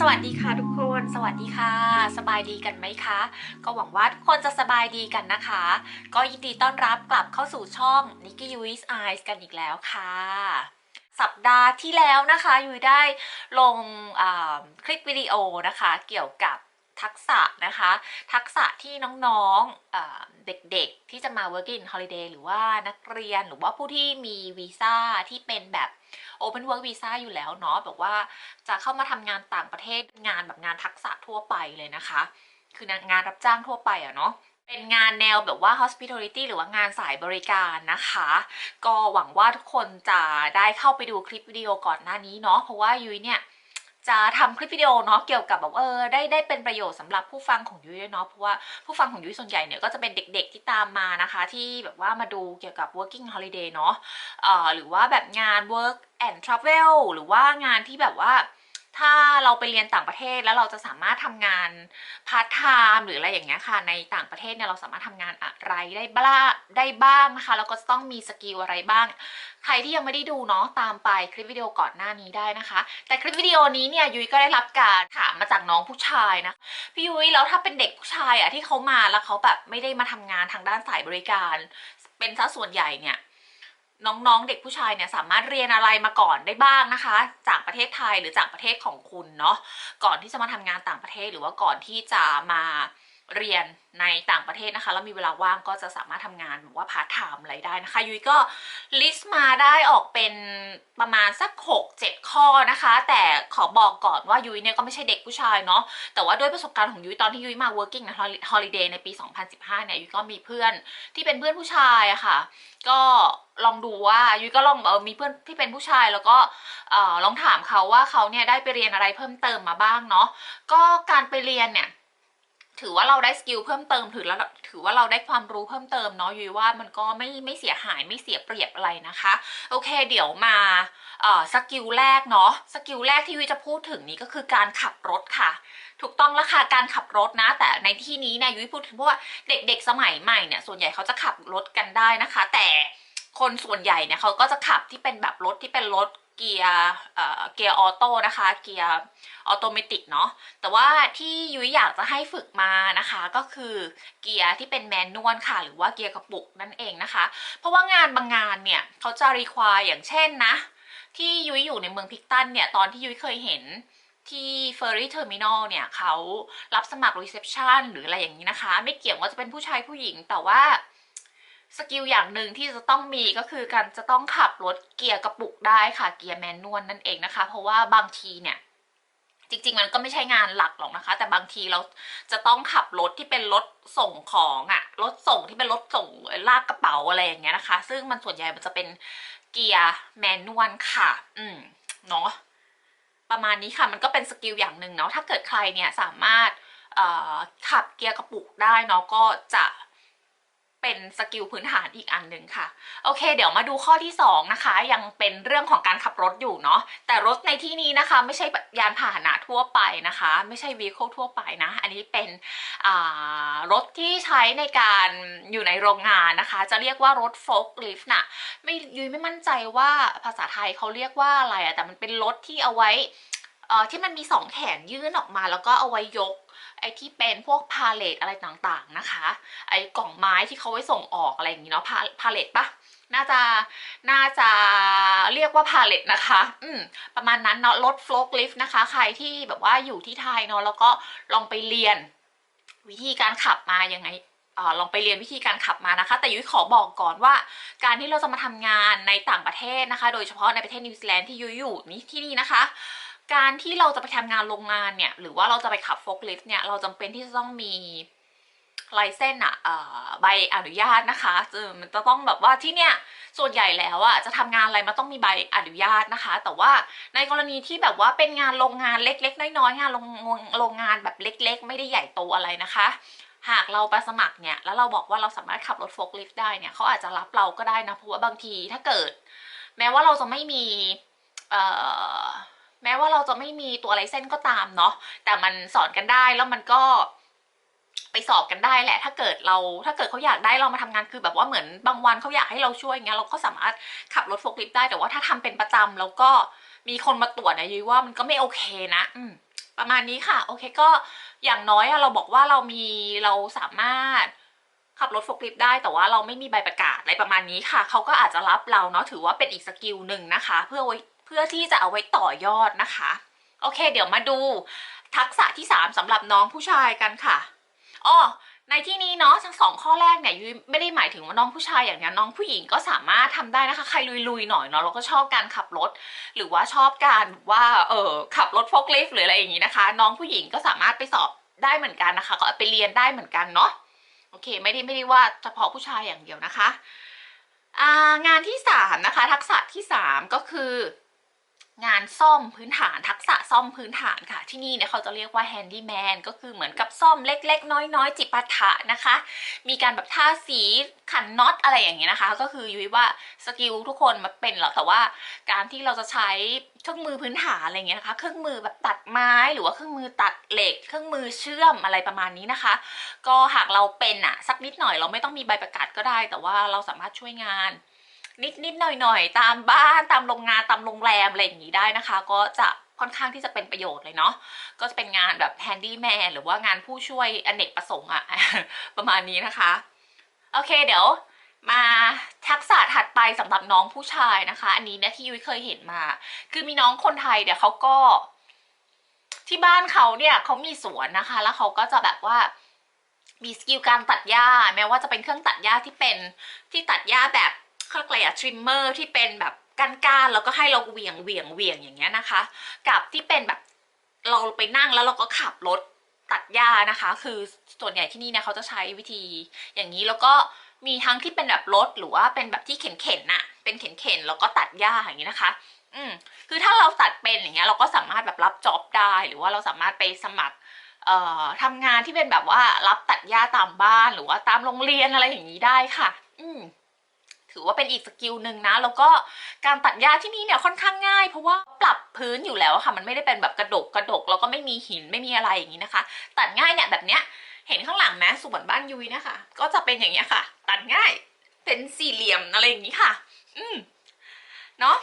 สวัสดีค่ะทุกคน สวัสดีค่ะ สบายดีกันไหมคะ ก็หวังว่าทุกคนจะสบายดีกันนะคะ ก็ยินดีต้อนรับกลับเข้าสู่ช่อง n i k i u i s Eyes กันอีกแล้วค่ะสัปดาห์ที่แล้วนะคะยุ้ยได้ลงคลิปวิดีโอนะคะ เกี่ยวกับ ทักษะนะคะ ทักษะที่น้องๆเด็กๆ ที่จะมา working holiday หรือว่านักเรียนหรือว่าผู้ที่มีวีซ่าที่เป็นแบบ Open Work Visa อยู่แล้วเนาะแบบว่าจะเข้ามาทำงานต่างประเทศงานแบบงานทักษะทั่วไปเลยนะคะ คืองานรับจ้างทั่วไปอะเนาะเป็นงานแนวแบบว่า hospitality หรือว่างานสายบริการนะคะ ก็หวังว่าทุกคนจะได้เข้าไปดูคลิปวิดีโอก่อนหน้านี้เนาะเพราะว่ายุ้ยเนี่ย จะทำคลิปวิดีโอเนาะเกี่ยวกับแบบเออได้ได้เป็นประโยชน์สำหรับผู้ฟังของยุ้ยด้วยเนาะเพราะว่าผู้ฟังของยุ้ยส่วนใหญ่เนี่ยก็จะเป็นเด็กๆที่ตามมานะคะ ที่แบบว่ามาดูเกี่ยวกับ working holiday เนาะเอ่อหรือว่าแบบงาน work and travel หรือว่างานที่แบบว่า ถ้าเราไปเรียนต่างประเทศแล้วเราจะสามารถทำงานพาร์ทไทม์หรืออะไรอย่างเงี้ยค่ะ ในต่างประเทศเนี่ยเราสามารถทำงานอะไรได้บ้างได้บ้างนะคะแล้วก็ต้องมีสกิลอะไรบ้าง ใครที่ยังไม่ได้ดูเนาะตามไปคลิปวิดีโอก่อนหน้านี้ได้นะคะ แต่คลิปวิดีโอนี้เนี่ยยุ้ยก็ได้รับการถามมาจากน้องผู้ชายนะพี่ยุ้ยแล้วถ้าเป็นเด็กผู้ชายอะที่เขามาแล้วเขาแบบไม่ได้มาทำงานทางด้านสายบริการ เป็นซะส่วนใหญ่เนี่ย น้องๆ เด็กผู้ชายเนี่ยสามารถเรียนอะไรมาก่อนได้บ้างนะคะ จากประเทศไทยหรือจากประเทศของคุณเนาะก่อนที่จะมาทำงานต่างประเทศหรือว่าก่อนที่จะมา เรียนในต่างประเทศนะคะ แล้วมีเวลาว่างก็จะสามารถทำงานแบบว่าพาร์ทไทม์อะไรได้นะคะ ยุ้ยก็ลิสต์มาได้ออกเป็นประมาณสัก 6 7 ข้อนะคะ แต่ขอบอกก่อนว่ายุ้ยเนี่ยก็ไม่ใช่เด็กผู้ชายเนาะแต่ว่าด้วยประสบการณ์ของยุ้ยตอนที่ยุ้ยมา working นะ holiday ในปี 2015 เนี่ยยุ้ยก็มีเพื่อนที่เป็นเพื่อนผู้ชายอะค่ะ ก็ลองดูว่ายุ้ยก็ลองเออมีเพื่อนที่เป็นผู้ชายแล้วก็เออลองถามเขาว่าเขาเนี่ยได้ไปเรียนอะไรเพิ่มเติมมาบ้างเนาะก็การไปเรียนเนี่ย ถือว่าเราได้สกิลเพิ่มเติมถือแล้วถือว่าเราได้ความรู้เพิ่มเติมเนาะยุ้ยว่ามันก็ไม่ไม่เสียหายไม่เสียเปรียบอะไรนะคะ โอเค เดี๋ยวมาสกิลแรกเนาะสกิลแรกที่ยุ้ยจะพูดถึงนี้ก็คือการขับรถค่ะ ถูกต้องแล้วค่ะการขับรถนะ แต่ในที่นี้เนี่ยยุ้ยพูดถึงเพราะว่าเด็กๆสมัยใหม่เนี่ยส่วนใหญ่เขาจะขับรถกันได้นะคะ แต่คนส่วนใหญ่เนี่ยเขาก็จะขับที่เป็นแบบรถที่เป็นรถ เกียร์เอ่อเกียร์ออโต้นะคะ เกียร์ออโตเมติกเนาะแต่ว่าที่ยุ้ยอยากจะให้ฝึกมานะคะ ก็คือเกียร์ที่เป็นแมนนวลค่ะ หรือว่าเกียร์กระปุกนั่นเองนะคะ เพราะว่างานบางงานเนี่ยเขาจะรีควายอย่างเช่นนะ ที่ยุ้ยอยู่ในเมืองพิกตันเนี่ย ตอนที่ยุ้ยเคยเห็นที่เฟอร์รี่เทอร์มินอลเนี่ยเขารับสมัครรีเซพชันหรืออะไรอย่างนี้นะคะ ไม่เกี่ยวว่าจะเป็นผู้ชายผู้หญิงแต่ว่า สกิลอย่างหนึ่งที่จะต้องมีก็คือการจะต้องขับรถเกียร์กระปุกได้ค่ะเกียร์แมนนวลนั่นเองนะคะ เพราะว่าบางทีเนี่ยจริงๆมันก็ไม่ใช่งานหลักหรอกนะคะ แต่บางทีเราจะต้องขับรถที่เป็นรถส่งของอะรถส่งที่เป็นรถส่งลากกระเป๋าอะไรอย่างเงี้ยนะคะ ซึ่งมันส่วนใหญ่มันจะเป็นเกียร์แมนนวลค่ะ อืมเนาะประมาณนี้ค่ะมันก็เป็นสกิลอย่างหนึ่งเนาะถ้าเกิดใครเนี่ยสามารถขับเกียร์กระปุกได้เนาะก็จะ เป็นสกิลพื้นฐานอีกอันหนึ่งค่ะ โอเค เดี๋ยวมาดูข้อที่ 2 นะคะ ยังเป็นเรื่องของการขับรถอยู่เนาะแต่รถในที่นี้นะคะไม่ใช่ยานพาหนะทั่วไปนะคะ ไม่ใช่วีโคทั่วไปนะ อันนี้เป็นรถที่ใช้ในการอยู่ในโรงงานนะคะ จะเรียกว่ารถโฟล์คลิฟต์น่ะไม่ยุยไม่มั่นใจว่าภาษาไทยเขาเรียกว่าอะไรอะแต่มันเป็นรถที่เอาไว้ที่มันมีสองแขนยื่นออกมาแล้วก็เอาไว้ยก ไอ้ที่เป็นพวกพาเลตอะไรต่างๆนะคะ ไอ้กล่องไม้ที่เขาไว้ส่งออกอะไรอย่างนี้เนาะพาพาเลตปะน่าจะน่าจะเรียกว่าพาเลตนะคะ อืมประมาณนั้นเนาะรถโฟล์คลิฟต์นะคะ ใครที่แบบว่าอยู่ที่ไทยเนาะแล้วก็ลองไปเรียน วิธีการขับมายังไงอลองไปเรียนวิธีการขับมานะคะ แต่ยุ้ยขอบอกก่อนว่า การที่เราจะมาทำงานในต่างประเทศนะคะ โดยเฉพาะในประเทศนิวซีแลนด์ที่ยุ้ยอยู่นี่ที่นี่นะคะ การที่เราจะไปทำงานโรงงานเนี่ย หรือว่าเราจะไปขับโฟล์คลิฟต์เนี่ย เราจำเป็นที่จะต้องมีไลเซนอะใบอนุญาตนะคะมันจะต้องแบบว่าที่เนี่ยส่วนใหญ่แล้วอะจะทำงานอะไรมันต้องมีใบอนุญาตนะคะ แต่ว่าในกรณีที่แบบว่าเป็นงานโรงงานเล็ก ๆ น้อยๆงานโรงโรงงานแบบเล็ก ๆ ไม่ได้ใหญ่โตอะไรนะคะ หากเราไปสมัครเนี่ยแล้วเราบอกว่าเราสามารถขับรถโฟล์คลิฟต์ได้เนี่ยเขาอาจจะรับเราก็ได้นะเพราะว่าบางทีถ้าเกิด แม้ว่าเราจะไม่มีเอ่อ แม้ว่าเราจะไม่มีตัวไรเส้นก็ตามเนาะแต่มันสอนกันได้แล้วมันก็ไปสอบกันได้แหละ ถ้าเกิดเราถ้าเกิดเขาอยากได้เรามาทำงานคือแบบว่าเหมือนบางวันเขาอยากให้เราช่วยเงี้ยเราก็สามารถขับรถโฟล์คลิฟต์ได้แต่ว่าถ้าทำเป็นประจำแล้วก็มีคนมาตรวจนะยุ้ยว่ามันก็ไม่โอเคนะ อืประมาณนี้ค่ะ โอเคก็อย่างน้อยอะเราบอกว่าเรามีเราสามารถขับรถโฟล์คลิฟต์ได้ แต่ว่าเราไม่มีใบประกาศอะไรประมาณนี้ค่ะเขาก็อาจจะรับเราเนาะถือว่าเป็นอีกสกิลหนึ่งนะคะ เพื่อไว้ เพื่อที่จะเอาไว้ต่อยอดนะคะ โอเค เดี๋ยวมาดูทักษะที่ 3สำหรับน้องผู้ชายกันค่ะอ้อในที่นี้เนาะทั้งสองข้อแรกเนี่ยยุ้ยไม่ได้หมายถึงว่าน้องผู้ชายอย่างเนี้ยน้องผู้หญิงก็สามารถทำได้นะคะ ใครลุยๆหน่อยเนาะเราก็ชอบการขับรถ หรือว่าชอบการว่าเออขับรถโฟล์คลิฟหรืออะไรอย่างนี้นะคะ น้องผู้หญิงก็สามารถไปสอบได้เหมือนกันนะคะ ก็ไปเรียนได้เหมือนกันเนาะโอเค ไม่ได้ไม่ได้ว่าเฉพาะผู้ชายอย่างเดียวนะคะงานที่สามนะคะทักษะที่สามก็คือานซ่อมพื้นฐานทักษะซ่อมพื้นฐานค่ะ ที่นี่เนี่ยเขาจะเรียกว่า handyman ก็คือเหมือนกับซ่อมเล็ก ๆ น้อยๆ จิปาถะนะคะ มีการแบบทาสีขันน็อตอะไรอย่างเงี้ยนะคะ ก็คือยุ้ยว่าสกิลทุกคนมาเป็นหรอกแต่ว่าการที่เราจะใช้เครื่องมือพื้นฐานอะไรเงี้ยนะคะ เครื่องมือแบบตัดไม้หรือว่าเครื่องมือตัดเหล็ก เครื่องมือเชื่อมอะไรประมาณนี้นะคะ ก็หากเราเป็นอะสักนิดหน่อยเราไม่ต้องมีใบประกาศก็ได้ แต่ว่าเราสามารถช่วยงาน นิดนิดหน่อยหน่อยๆ ตามบ้านตามโรงงานตามโรงแรมอะไรอย่างนี้ได้นะคะ ก็จะค่อนข้างที่จะเป็นประโยชน์เลยเนาะ ก็จะเป็นงานแบบแฮนดี้แมนหรือว่างานผู้ช่วยอเนกประสงค์อะ ประมาณนี้นะคะ โอเคเดี๋ยวมาทักษะถัดไปสำหรับน้องผู้ชายนะคะ อันนี้เนี่ยที่ยุ้ยเคยเห็นมา คือมีน้องคนไทยเดี๋ยวเขาก็ ที่บ้านเขาเนี่ยเขามีสวนนะคะ แล้วเขาก็จะแบบว่ามีสกิลการตัดหญ้า แม้ว่าจะเป็นเครื่องตัดหญ้าที่เป็นที่ตัดหญ้าแบบ เขาเรียกอะไรอะทริมเมอร์ที่เป็นแบบก้านๆแล้วก็ให้เราเหวี่ยงเหวี่ยงเหวี่ยงอย่างเงี้ยนะคะ กับที่เป็นแบบเราไปนั่งแล้วเราก็ขับรถตัดหญ้านะคะ คือส่วนใหญ่ที่นี่เนี่ยเขาจะใช้วิธีอย่างนี้แล้วก็มีทั้งที่เป็นแบบรถหรือว่าเป็นแบบที่เข็นๆน่ะ เป็นเข็นๆแล้วก็ตัดหญ้าอย่างนี้นะคะ อืมคือถ้าเราตัดเป็นอย่างเงี้ยเราก็สามารถแบบรับจ็อบได้หรือว่าเราสามารถไปสมัครเอ่อทำงานที่เป็นแบบว่ารับตัดหญ้าตามบ้านหรือว่าตามโรงเรียนอะไรอย่างนี้ได้ค่ะ อืม ถือว่าเป็นอีกสกิลหนึ่งนะ แล้วก็การตัดหญ้าที่นี่เนี่ยค่อนข้างง่าย เพราะว่าปรับพื้นอยู่แล้วค่ะ มันไม่ได้เป็นแบบกระดกกระดกแล้วก็ไม่มีหินไม่มีอะไรอย่างนี้นะคะ ตัดง่ายเนี่ยแบบเนี้ยเห็นข้างหลังไหมสวนบ้านยุ้ยนะคะ ก็จะเป็นอย่างเงี้ยค่ะ ตัดง่ายเป็นสี่เหลี่ยมอะไรอย่างนี้ค่ะ อืมเนาะ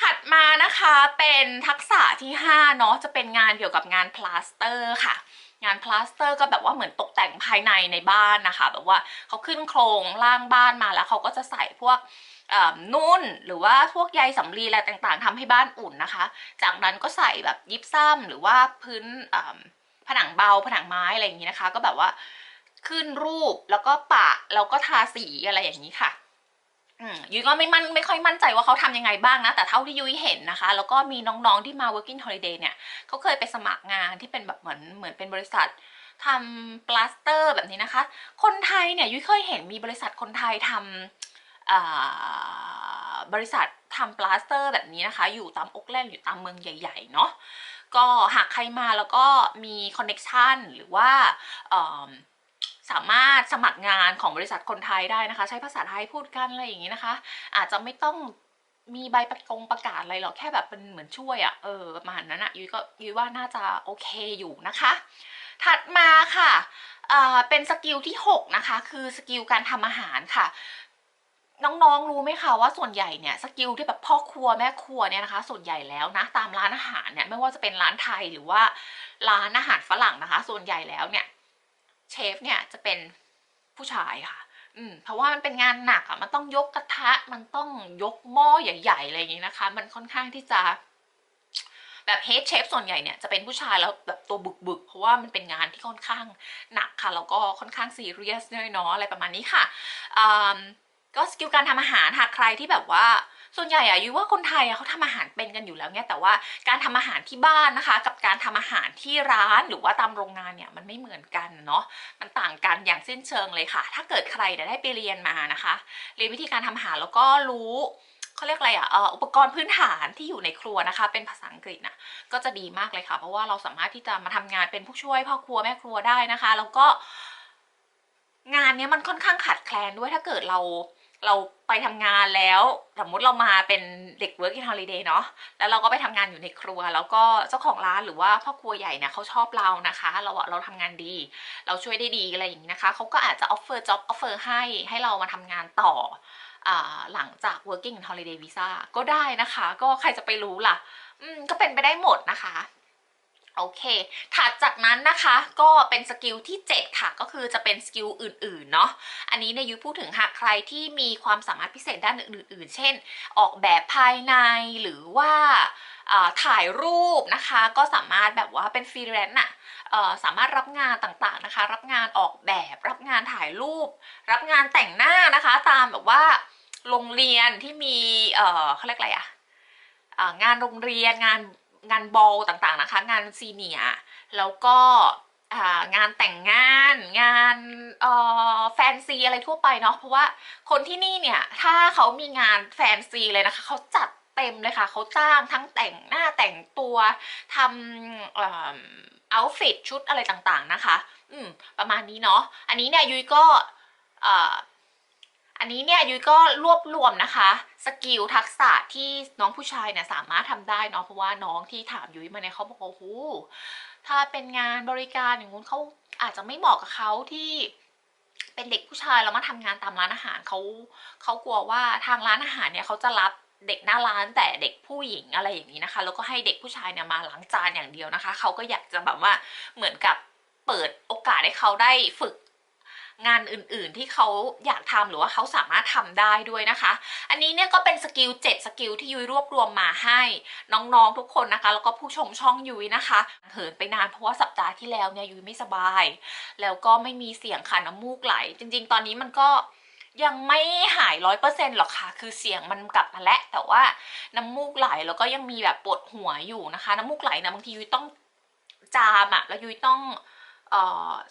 ถัดมานะคะเป็นทักษะที่5เนาะจะเป็นงานเกี่ยวกับงานพลาสเตอร์ค่ะ งานพลาสเตอร์ก็แบบว่าเหมือนตกแต่งภายในในบ้านนะคะ แบบว่าเขาขึ้นโครงล่างบ้านมาแล้วเขาก็จะใส่พวกนุ่นหรือว่าพวกใยสำลีอะไรต่างๆทำให้บ้านอุ่นนะคะ จากนั้นก็ใส่แบบยิปซัมหรือว่าพื้นผนังเบาผนังไม้อะไรอย่างนี้นะคะ ก็แบบว่าขึ้นรูปแล้วก็ปะแล้วก็ทาสีอะไรอย่างนี้ค่ะ ยุ้ยก็ไม่มั่นไม่ค่อยมั่นใจว่าเขาทำยังไงบ้างนะ แต่เท่าที่ยุ้ยเห็นนะคะ แล้วก็มีน้องๆที่มา working holiday เนี่ยเขาเคยไปสมัครงานที่เป็นแบบเหมือนเหมือนเป็นบริษัททำปลาสเตอร์แบบนี้นะคะ คนไทยเนี่ยยุ้ยเคยเห็นมีบริษัทคนไทยทำบริษัททำปลาสเตอร์แบบนี้นะคะ อยู่ตามอกแลนด์อยู่ตามเมืองใหญ่ ๆ เนาะก็หากใครมาแล้วก็มีคอนเน็ชันหรือว่า สามารถสมัครงานของบริษัทคนไทยได้นะคะ ใช้ภาษาไทยพูดกันอะไรอย่างนี้นะคะ อาจจะไม่ต้องมีใบประกงประกาศอะไรหรอกแค่แบบเป็นเหมือนช่วยอะ่ะเออประมาณนั้นอะยุ้ยก็ยุ้ยว่าน่าจะโอเคอยู่นะคะ ถัดมาค่ะเป็นสกิลที่ 6 นะคะ คือสกิลการทำอาหารค่ะ น้องๆรู้ไหมคะว่าส่วนใหญ่เนี่ยสกิลที่แบบพ่อครัวแม่ครัวเนี่ยนะคะ ส่วนใหญ่แล้วนะตามร้านอาหารเนี่ยไม่ว่าจะเป็นร้านไทยหรือว่าร้านอาหารฝรั่งนะคะ ส่วนใหญ่แล้วเนี่ย เชฟเนี่ยจะเป็นผู้ชายค่ะ อืม เพราะว่ามันเป็นงานหนักอะ มันต้องยกกระทะ มันต้องยกหม้อใหญ่ๆอะไรอย่างนี้นะคะ มันค่อนข้างที่จะ แบบเฮดเชฟส่วนใหญ่เนี่ยจะเป็นผู้ชายแล้วแบบตัวบึกๆ เพราะว่ามันเป็นงานที่ค่อนข้างหนักค่ะ แล้วก็ค่อนข้างซีเรียสเนาะอะไรประมาณนี้ค่ะอืมก็สกิลการทำอาหารหากใครที่แบบว่า ส่วนใหญ่อะยุ้ยว่าคนไทยอะเขาทำอาหารเป็นกันอยู่แล้วเนี่ยแต่ว่าการทำอาหารที่บ้านนะคะ กับการทำอาหารที่ร้านหรือว่าตามโรงงานเนี่ยมันไม่เหมือนกันเนาะมันต่างกันอย่างสิ้นเชิงเลยค่ะ ถ้าเกิดใครได้ไปเรียนมานะคะเรียนวิธีการทำอาหารแล้วก็รู้เขาเรียกอะไรอะเอ่ออุปกรณ์พื้นฐานที่อยู่ในครัวนะคะ เป็นภาษาอังกฤษนะก็จะดีมากเลยค่ะ เพราะว่าเราสามารถที่จะมาทำงานเป็นผู้ช่วยพ่อครัวแม่ครัวได้นะคะ แล้วก็งานเนี้ยมันค่อนข้างขาดแคลนด้วยถ้าเกิดเรา เราไปทำงานแล้วสมมติเรามาเป็นเด็ก working holiday เนาะแล้วเราก็ไปทำงานอยู่ในครัว แล้วก็เจ้าของร้านหรือว่าพ่อครัวใหญ่เนี่ยเขาชอบเรานะคะ เราเราทำงานดี เราช่วยได้ดีอะไรอย่างนี้นะคะเขาก็อาจจะ offer job offer ให้ให้เรามาทำงานต่ออหลังจาก working holiday visa ก็ได้นะคะ ก็ใครจะไปรู้ล่ะก็เป็นไปได้หมดนะคะ โอเค ถัดจากนั้นนะคะก็เป็นสกิลที่ 7 ค่ะ ก็คือจะเป็นสกิลอื่นๆเนาะ อันนี้เนี่ยยุพูดถึงหากใครที่มีความสามารถพิเศษด้านอื่นๆ เช่น ออกแบบภายในหรือว่าถ่ายรูปนะคะก็สามารถแบบว่าเป็นฟรีแลนซ์น่ะสามารถรับงานต่างๆนะคะ รับงานออกแบบรับงานถ่ายรูป รับงานแต่งหน้านะคะ ตามแบบว่าโรงเรียนที่มีเขาเรียกอะไรอะอ่างานโรงเรียนงาน งานบอลต่างๆนะคะ งานซีเนียแล้วก็งานแต่งงานงานแฟนซีอะไรทั่วไปเนาะเพราะว่าคนที่นี่เนี่ยถ้าเขามีงานแฟนซีเลยนะคะเขาจัดเต็มเลยค่ะเขาจ้างทั้งแต่งหน้าแต่งตัวทำเอาฟิตชุดอะไรต่างๆนะคะ อืมประมาณนี้เนาะอันนี้เนี่ยยุ้ยก็ อันนี้เนี่ยยุ้ยก็รวบรวมนะคะสกิลทักษะที่น้องผู้ชายเนี่ยสามารถทำได้เนาะเพราะว่าน้องที่ถามยุ้ยมาเนี่ยเขาบอกว่าโอ้ถ้าเป็นงานบริการอย่างงู้นเขาอาจจะไม่เหมาะกับเขาที่เป็นเด็กผู้ชายแล้วมาทำงานตามร้านอาหารเขาเขากลัวว่าทางร้านอาหารเนี่ยเขาจะรับเด็กหน้าร้านแต่เด็กผู้หญิงอะไรอย่างนี้นะคะ แล้วก็ให้เด็กผู้ชายเนี่ยมาล้างจานอย่างเดียวนะคะ เขาก็อยากจะแบบว่าเหมือนกับเปิดโอกาสให้เขาได้ฝึก งานอื่นๆที่เขาอยากทำหรือว่าเขาสามารถทำได้ด้วยนะคะ อันนี้เนี่ยก็เป็นสกิล7สกิลที่ยุ้ยรวบรวมมาให้น้องๆทุกคนนะคะ แล้วก็ผู้ชมช่องยุ้ยนะคะเหินไปนานเพราะว่าสัปดาห์ที่แล้วเนี่ยยุ้ยไม่สบาย แล้วก็ไม่มีเสียงค่ะน้ำมูกไหล จริง ๆ ตอนนี้มันก็ยังไม่หายร้อยเปอร์เซ็นต์หรอกค่ะ คือเสียงมันกลับมาแล้ว แต่ว่าน้ำมูกไหลแล้วก็ยังมีแบบปวดหัวอยู่นะคะ น้ำมูกไหลนะบางทียุ้ยต้องจามอะแล้วยุ้ยต้อง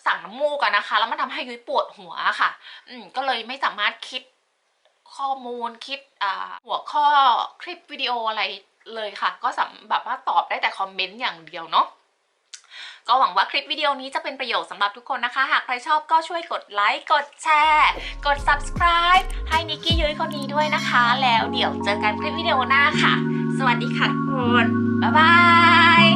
สั่งน้ำมูกอะนะคะ แล้วมันทำให้ยุ้ยปวดหัวค่ะ อืมก็เลยไม่สามารถคิดข้อมูลคิดหัวข้อคลิปวิดีโออะไรเลยค่ะ ก็สแบบว่าตอบได้แต่คอมเมนต์อย่างเดียวเนาะก็หวังว่าคลิปวิดีโอนี้จะเป็นประโยชน์สำหรับทุกคนนะคะ หากใครชอบก็ช่วยกดไลค์ กดแชร์ กด subscribe ให้นิกกี้ยุ้ยคนนี้ด้วยนะคะ แล้วเดี๋ยวเจอกันคลิปวิดีโอหน้าค่ะ สวัสดีค่ะทุกคน บ๊ายบาย